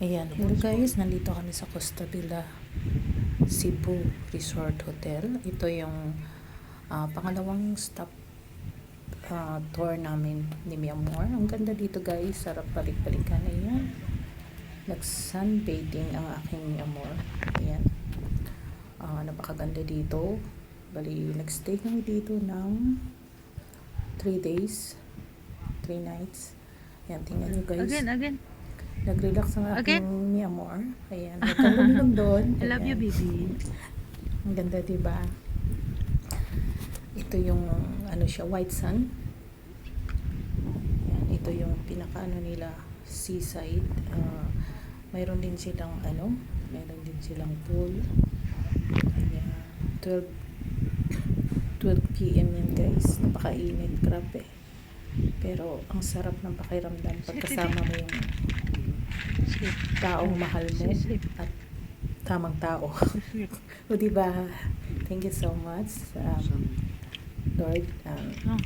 Ayan, hello guys, nandito kami sa Costa Villa Cebu Resort Hotel. Ito yung ah, pangalawang stop ah, tour namin ni Mia Moore. Ang ganda dito guys, sarap balik-balikan. Ayan, nag-sunbathing ang aking Mia Moore. Ayan, Ah, napakaganda dito. Bali, nag-stay kami dito ng 3 days, 3 nights. Ayan, tingnan nyo guys. Again, again. Nag-relax ang aking Mia Moore. Ayan. Huwag kang lumilong doon. I love you, baby. Ang ganda, diba? Ito yung, ano siya, white sun. Ayan. Ito yung pinaka-ano nila, seaside. Ah, mayroon din silang, ano, mayroon din silang pool. Ayan. 12, 12 p.m. yan, guys. Napakainit. Grabe. Pero, ang sarap ng pakiramdam pagkasama mo yung taong mahal mo at tamang tao. o di ba? Thank you so much, um, Lord. Um,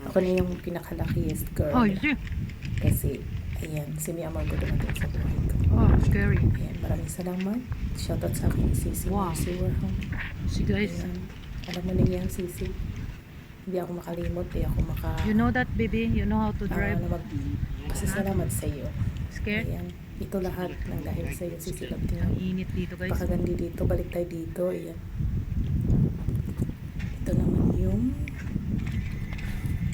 Oh, ako na yung pinakalakiest girl. oh you? Kasi, ayan, si Mia Amor ko dumating sa buhay ko. Oh, scary. Ayan, maraming salamat. Shoutout sa akin si Sisi Wow. Mercy Warham. See guys, Ayan. Alam mo na yan, Sisi. Hindi ako makalimot, hindi ako maka... you know that baby? You know how to ah, drive? mag, pasasalamat sa iyo. Scared? Ayan. Ito lahat ng dahil sa iyo, Sisi Love Ang init dito guys. Pakagandi dito, balik tayo dito. Ayan. Ito naman yung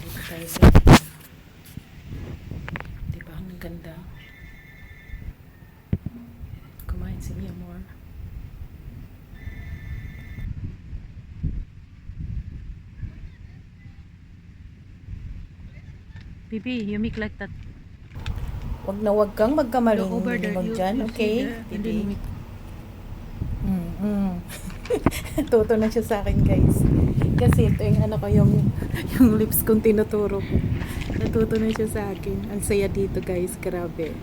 dito tayo sa diba ang ganda kumain si Mia Moore Baby, you make like that. Wag na wag kang magkamaling dyan, okay? make Mm, mm. Tuto na siya sa akin, guys. Kasi ito yung ano ko, yung, yung lips kong tinuturo ko. Natuto na siya sa akin. Ang saya dito, guys. Grabe.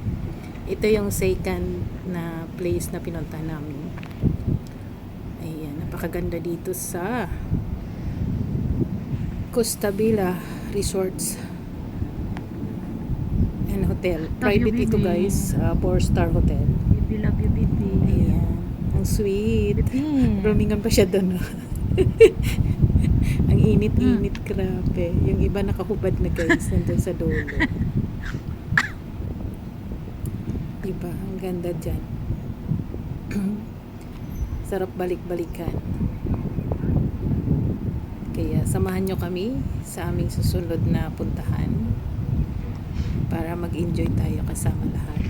Ito yung second na place na pinunta namin. Ayan, napakaganda dito sa Costa Villa Resorts Hotel. Private ito, guys. Uh, four-star hotel. Baby, love you, baby. Ayan. Ang sweet. Baby. Romingan pa siya doon. Ang init-init, grabe. Yung iba nakahubad na guys, nandun sa dulo. Diba? Ang ganda dyan. Sarap balik-balikan. Kaya samahan nyo kami sa aming susunod na puntahan para mag-enjoy tayo kasama lahat.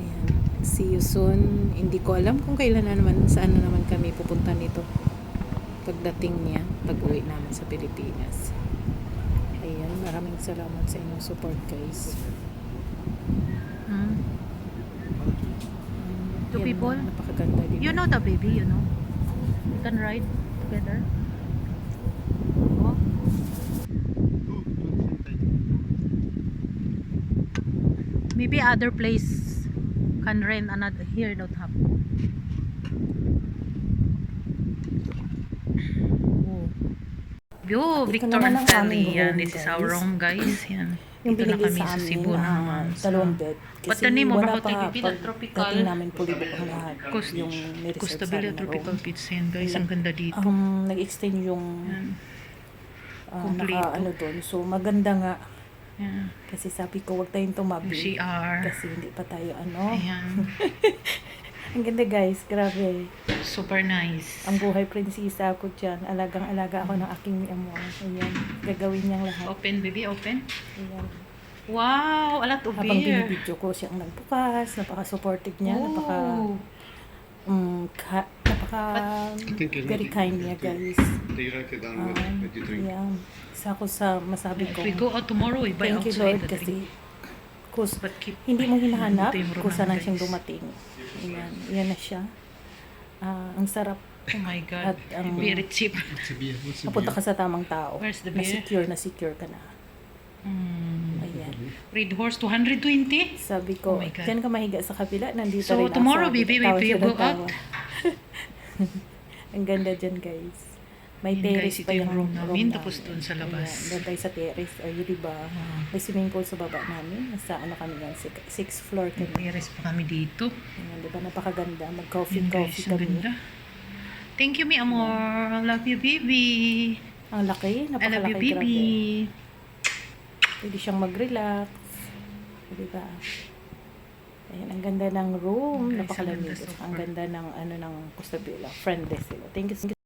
Ayan. See you soon. Hindi ko alam kung kailan na naman, saan na naman kami pupunta nito. Pagdating niya, pag-uwi namin sa Pilipinas. Ayan, maraming salamat sa inyong support guys. Hmm? Two Yan, people? Napakaganda din. You know the baby, you know. We can ride together. Maybe other place can rent another here don't have. Oh. Yo, Victor and aming Yan, this is our room, guys. Yan. Yung Dito na kami sa amin, Cebu ah, naman. dalawang bed. Ba't na name mo? nga, pipila, pag tropical. dating namin pulibok ang lahat. Coast, yung Costa Villa na Tropical. Beach. Yan, guys. Ang ganda dito. Um, nag-extend yung Yan. ah, Kompleto. naka ano doon. So maganda nga. Yan. Kasi sabi ko, wag tayong tumabi. CR. Kasi hindi pa tayo ano. Ayan. Ang ganda guys, grabe. Super nice. Ang buhay prinsesa ako dyan. Alagang-alaga ako ng aking amor. Ayan, gagawin niyang lahat. Open, baby, open. Ayan. Wow, a lot of Habang beer. binibidyo ko siyang nagbukas, napaka-supportive niya, napaka, Oh. um, ka, napaka, very kind niya guys. You write it down Um, drink? ayan. Isa ako sa masabi If ko. we go out tomorrow, we buy Thank you Lord the kasi kus, hindi mo hinahanap kung saan siyang dumating. Ayan, yan na siya. Ah, ang sarap. Oh my God. At ang cheap. A beer? A napunta ka sa tamang tao. Where's the Na beer? secure na secure ka na. Mm. Ayan. Red Horse, 220? Sabi ko, Oh my God. dyan ka mahiga sa kabila, nandito So, rin ako. tomorrow, ko, baby, we siya go out? Ang ganda dyan, guys. May Yun, terrace guys, ito pa yung yung room namin, tapos doon sa labas. Ayan, doon tayo sa terrace. Ay, di ba? Ah. May swimming pool sa baba namin. Nasa ano kami yan, six, sixth floor May kami. terrace pa kami dito. Ayan, di ba? Napakaganda. Yun Mag-coffee-coffee guys, ang kami. ganda. Thank you, mi amor. I love you, baby. Ang laki. I love Napakalaki. you, baby. Grabe. Pwede siyang mag-relax. Di ba? Ayan, ang ganda ng room. Napakalamig. Ang ganda ng ano ng Costa Villa. Friendly sila. Thank you.